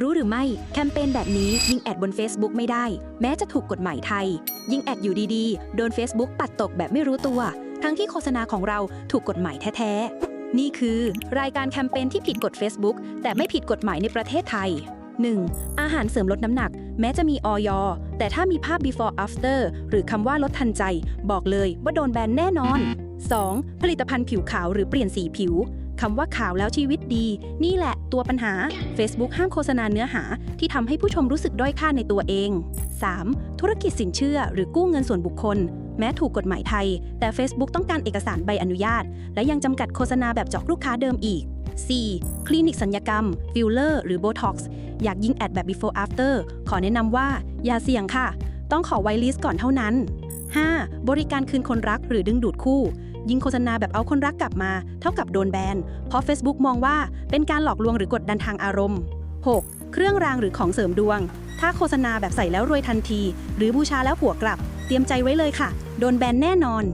รู้หรือไม่แคมเปญแบบนี้ยิงแอดบน Facebook ไม่ได้ แม้จะถูกกฎหมายไทย ยิงแอดอยู่ดีๆ โดน Facebook ปัดตกแบบไม่รู้ตัว ทั้งที่โฆษณาของเราถูกกฎหมายแท้ๆ นี่คือ รายการแคมเปญที่ผิดกฎ Facebook แต่ไม่ผิดกฎหมายในประเทศไทย 1. อาหารเสริมลดน้ำหนัก แม้จะมีออยแต่ถ้ามีภาพ before after หรือคำว่าลดทันใจ บอกเลยว่าโดนแบนแน่นอน 2. ผลิตภัณฑ์ผิวขาวหรือเปลี่ยนสีผิว คำว่าข่าวแล้วชีวิตดี นี่แหละตัวปัญหา Facebook ห้ามโฆษณาเนื้อหา ที่ทำให้ผู้ชมรู้สึกด้อยค่าในตัวเอง 3. ธุรกิจสินเชื่อหรือกู้เงินส่วนบุคคล แม้ถูกกฎหมายไทย แต่ Facebook ต้องการเอกสารใบอนุญาต และยังจำกัดโฆษณาแบบเจาะลูกค้าเดิมอีก 4. คลินิกสัญญกรรม ฟิลเลอร์ หรือโบท็อกซ์อยากยิงแอดแบบ before after ขอแนะนำว่า อย่าเสี่ยงค่ะ ต้องขอไวลิสก่อนเท่านั้น 5. บริการคืนคนรักหรือดึงดูดคู่ ยิงโฆษณาแบบเอาคนรักกลับมา เท่ากับโดนแบน เพราะ Facebook มองว่าเป็นการหลอกลวงหรือกดดันทางอารมณ์ 6. เครื่องรางหรือของเสริมดวง ถ้าโฆษณาแบบใส่แล้วรวยทันที หรือบูชาแล้วผัวกลับ เตรียมใจไว้เลยค่ะ โดนแบนแน่นอน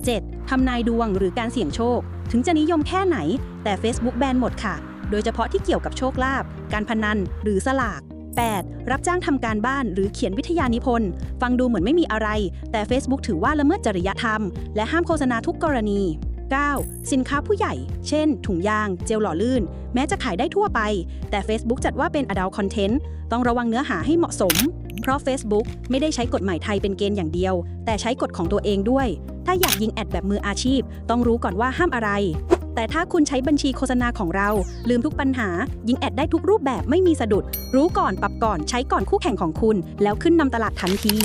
7. ทำนายดวงหรือการเสี่ยงโชค ถึงจะนิยมแค่ไหน แต่ Facebook แบนหมดค่ะ โดยเฉพาะที่เกี่ยวกับโชคลาภการพนัน หรือสลาก 8. รับจ้างทำการบ้านหรือเขียนวิทยานิพนธ์ ฟังดูเหมือนไม่มีอะไร แต่ Facebook ถือว่าละเมิดจริยธรรม และห้ามโฆษณาทุกกรณี 9. สินค้าผู้ใหญ่ เช่น ถุงยาง เจลหล่อลื่น แม้จะขายได้ทั่วไป แต่ Facebook จัดว่าเป็น adult content ต้องระวังเนื้อหาให้เหมาะสม เพราะ Facebook ไม่ได้ใช้กฎหมายไทยเป็นเกณฑ์อย่างเดียว แต่ใช้กฎของตัวเองด้วย ถ้าอยากยิงแอดแบบมืออาชีพ ต้องรู้ก่อนว่าห้ามอะไร แต่ถ้าคุณใช้บัญชีโฆษณาของเรา ลืมทุกปัญหา ยิงแอดได้ทุกรูปแบบไม่มีสะดุด รู้ก่อนปรับก่อนใช้ก่อนคู่แข่งของคุณ แล้วขึ้นนำตลาดทันที